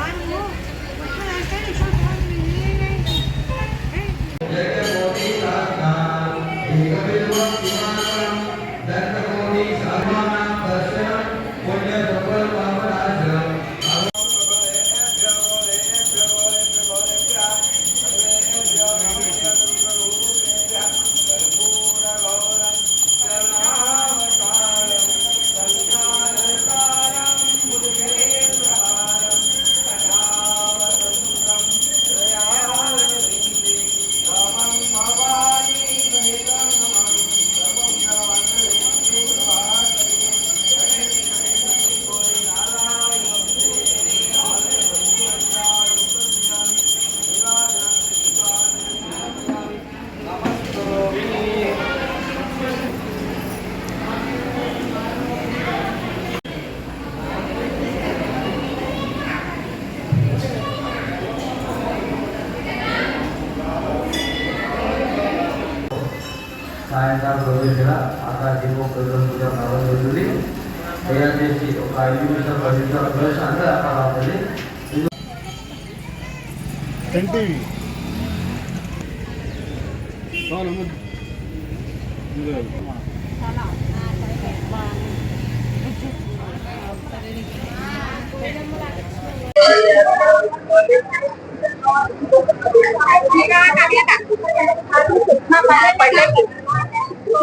Ano mo? Wala. సాయంకాలం రోజు దగ్గర ఆకాశ దీపం పూజ ప్రారంభం జరుగుతుంది. దయచేసి ఒక ఐదు నిమిషాలు పది నిమిషాల ప్రవేశం అక్కడ అవుతుంది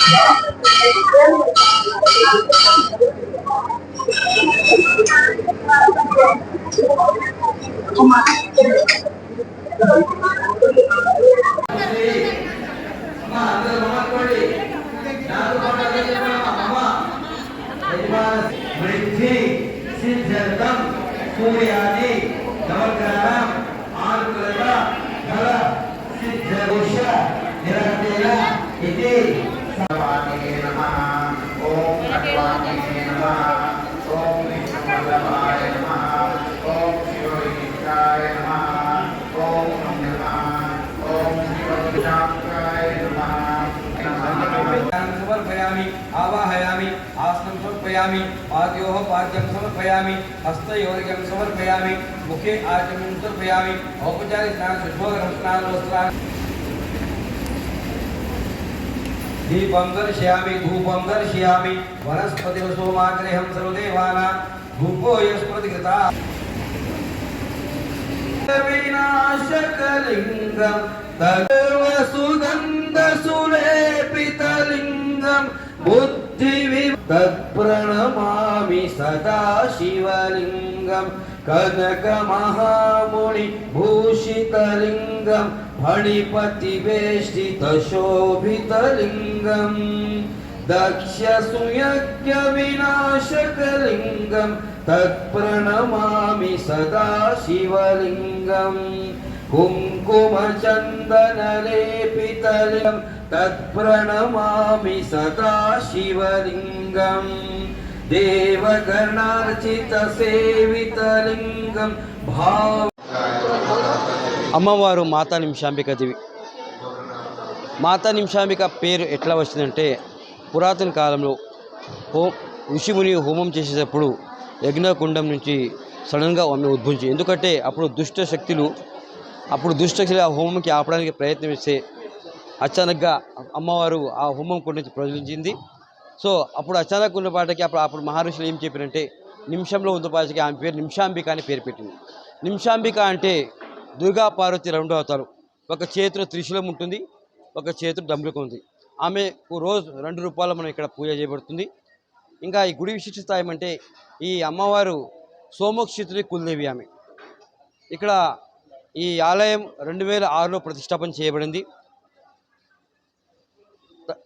Yeah. பூமியாதி நமக்கு समर्पयामि। पादयोः पाद्यं समर्पयामि। हस्तयोर्गं समर्पयामि। मुखे आचमं समर्पयामि। औपचारिकस्नानशुद्धोगरस्नानवस्त्रान् दीपं दर्शयामि, धूपं दर्शयामि। वनस्पतिवसोमाग्रेहं सर्वदेवानां। धूपो यस्मृतिकृता विनाशकलिङ्गं तदेव सुगन्धसुलेपितलिङ्गं बुद्ध पृथिवी तत्प्रणमामि सदा शिवलिङ्गम् कनकमहामुनि भूषितलिङ्गम् मणिपतिवेष्टितशोभितलिङ्गम् दक्षयज्ञविनाशकलिङ्गम् तत्प्रणमामि सदा शिवलिङ्गम् कुङ्कुमचन्दनलेपितलिङ्गम् తత్ప్రణమామి సదా శివలింగం దేవగణార్చిత సేవితలింగం భావ అమ్మవారు మాతా నిమిషాంబిక దేవి. మాతా నిమిషాంబిక పేరు ఎట్లా వచ్చిందంటే పురాతన కాలంలో హో ఋషిముని హోమం చేసేటప్పుడు యజ్ఞకుండం నుంచి సడన్గా ఆమె ఉద్భవించి ఎందుకంటే అప్పుడు దుష్ట శక్తులు అప్పుడు దుష్టశక్తులు ఆ హోమంకి ఆపడానికి ప్రయత్నం చేస్తే అచానక్గా అమ్మవారు ఆ హోమం కుండ ప్రచురించింది. సో అప్పుడు అచానక్ ఉన్న పాటకి అప్పుడు అప్పుడు మహర్షులు ఏం చెప్పారంటే నిమిషంలో ఉన్న పాటకి ఆమె పేరు నిమిషాంబిక అని పేరు పెట్టింది. నిమిషాంబిక అంటే దుర్గా పార్వతి రెండు అవుతారు. ఒక చేతిలో త్రిశూలం ఉంటుంది ఒక చేతిలో డంబుకం ఉంది. ఆమె రోజు రెండు రూపాయలు మనం ఇక్కడ పూజ చేయబడుతుంది. ఇంకా ఈ గుడి విశిష్టత ఏమంటే ఈ అమ్మవారు సోమక్షితుడి కుల్దేవి ఆమె. ఇక్కడ ఈ ఆలయం రెండు వేల ఆరులో ప్రతిష్టాపన చేయబడింది.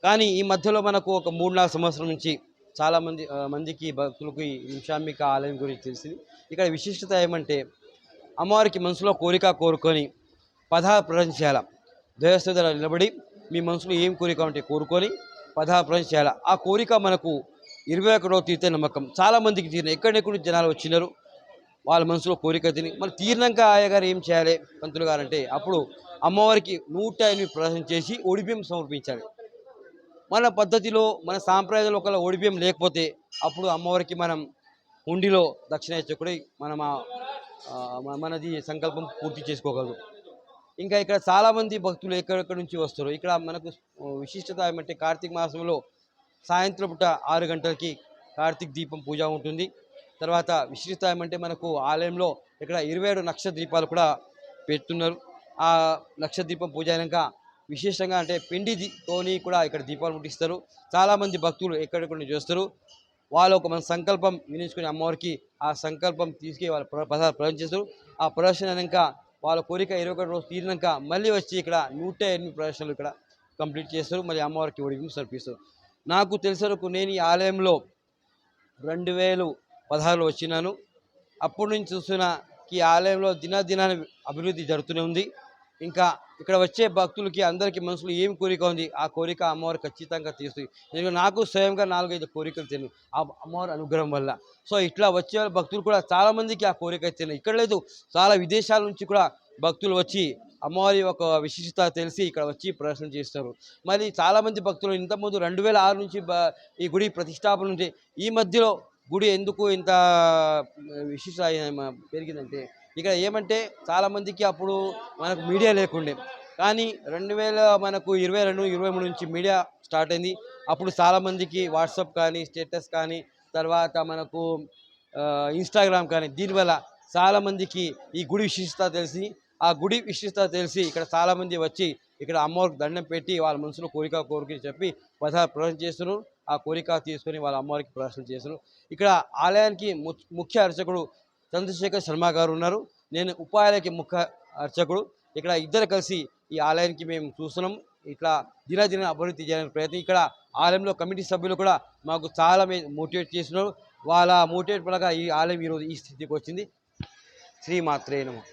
కానీ ఈ మధ్యలో మనకు ఒక మూడు నాలుగు సంవత్సరం నుంచి చాలామంది మందికి భక్తులకు ఈ నిమిషాంబిక ఆలయం గురించి తెలిసింది. ఇక్కడ విశిష్టత ఏమంటే అమ్మవారికి మనసులో కోరిక కోరుకొని పదహారు ప్రదర్శన చేయాల దేవస్థ దగ్గర నిలబడి మీ మనసులో ఏం కోరిక ఉంటే కోరుకొని పదహారు ప్రదర్శన చేయాల ఆ కోరిక మనకు ఇరవై ఒకటో తీర్తే నమ్మకం. చాలామందికి తీరిన ఎక్కడెక్కడ జనాలు వచ్చినారు వాళ్ళ మనసులో కోరిక తిని మళ్ళీ తీరినాక ఆయగారు ఏం చేయాలి? పంతులు గారు అంటే అప్పుడు అమ్మవారికి నూట ఎనిమిది ప్రదర్శన చేసి ఒడిబియ్యం సమర్పించాలి. మన పద్ధతిలో మన సాంప్రదాయాలు ఒకవేళ ఒడిబియ్యం లేకపోతే అప్పుడు అమ్మవారికి మనం హుండీలో దక్షిణ ఇచ్చకుడి మనం మనది సంకల్పం పూర్తి చేసుకోగలరు. ఇంకా ఇక్కడ చాలామంది భక్తులు ఎక్కడెక్కడి నుంచి వస్తారు ఇక్కడ మనకు విశిష్టత ఏమంటే కార్తీక మాసంలో సాయంత్రం పూట ఆరు గంటలకి కార్తీక్ దీపం పూజ ఉంటుంది. తర్వాత విశిష్టత ఏమంటే మనకు ఆలయంలో ఇక్కడ ఇరవై ఏడు నక్ష దీపాలు కూడా పెడుతున్నారు ఆ నక్ష దీపం పూజ అయినాక విశేషంగా అంటే పిండి తోని కూడా ఇక్కడ దీపాలు ముట్టిస్తారు. చాలామంది భక్తులు ఎక్కడెక్కడి నుంచి వాళ్ళు ఒక మన సంకల్పం వినించుకుని అమ్మవారికి ఆ సంకల్పం తీసుకు వాళ్ళు ప్ర- ప్రదర్శన చేస్తారు. ఆ ప్రదర్శన అయినాక వాళ్ళ కోరిక ఇరవై ఒకటి రోజు తీరినాక మళ్ళీ వచ్చి ఇక్కడ నూట ఎనిమిది ప్రదర్శనలు ఇక్కడ కంప్లీట్ చేస్తారు. మళ్ళీ అమ్మవారికి ఒడిగింపు సమర్పిస్తారు. నాకు తెలిసిన వరకు నేను ఈ ఆలయంలో రెండు వేలు పదహారులో వచ్చినాను. అప్పటి నుంచి చూస్తున్న ఈ ఆలయంలో దినదినాన్ని అభివృద్ధి జరుగుతూనే ఉంది. ఇంకా ఇక్కడ వచ్చే భక్తులకి అందరికీ మనసులో ఏం కోరిక ఉంది? ఆ కోరిక అమ్మవారు ఖచ్చితంగా తీస్తుంది ఎందుకంటే నాకు స్వయంగా నాలుగైదు కోరికలు తిను ఆ అమ్మవారి అనుగ్రహం వల్ల. సో ఇట్లా వచ్చే భక్తులు కూడా చాలామందికి ఆ కోరిక తిన్నాయి. ఇక్కడ లేదు చాలా విదేశాల నుంచి కూడా భక్తులు వచ్చి అమ్మవారి ఒక విశిష్టత తెలిసి ఇక్కడ వచ్చి ప్రదర్శన చేస్తారు. మరి చాలామంది భక్తులు ఇంతకుముందు రెండు వేల ఆరు నుంచి ఈ గుడి ప్రతిష్టాపన నుంచి ఈ మధ్యలో గుడి ఎందుకు ఇంత విశిష్ట పెరిగిందంటే ఇక్కడ ఏమంటే చాలామందికి అప్పుడు మనకు మీడియా లేకుండే. కానీ రెండు వేల మనకు ఇరవై రెండు ఇరవై మూడు నుంచి మీడియా స్టార్ట్ అయింది. అప్పుడు చాలామందికి వాట్సాప్ కానీ స్టేటస్ కానీ తర్వాత మనకు ఇన్స్టాగ్రామ్ కానీ దీనివల్ల చాలామందికి ఈ గుడి విశిష్టత తెలిసి ఆ గుడి విశిష్టత తెలిసి ఇక్కడ చాలామంది వచ్చి ఇక్కడ అమ్మవారికి దండం పెట్టి వాళ్ళ మనసులో కోరిక కోరిక చెప్పి ప్రసాద ప్రదర్శన చేస్తున్నారు. ఆ కోరిక తీసుకొని వాళ్ళ అమ్మవారికి ప్రదర్శన చేస్తున్నారు. ఇక్కడ ఆలయానికి ము- ముఖ్య అర్చకుడు చంద్రశేఖర్ శర్మ గారు ఉన్నారు. నేను ఉపాయాలకి ముఖ్య అర్చకుడు. ఇక్కడ ఇద్దరు కలిసి ఈ ఆలయానికి మేము చూస్తున్నాం. ఇట్లా దినదిన అభివృద్ధి చేయడానికి ప్రయత్నం. ఇక్కడ ఆలయంలో కమిటీ సభ్యులు కూడా మాకు చాలా మోటివేట్ చేసినారు వాళ్ళ మోటివేట్ పడగా ఈ ఆలయం ఈరోజు ఈ స్థితికి వచ్చింది. శ్రీమాత్రే నమః.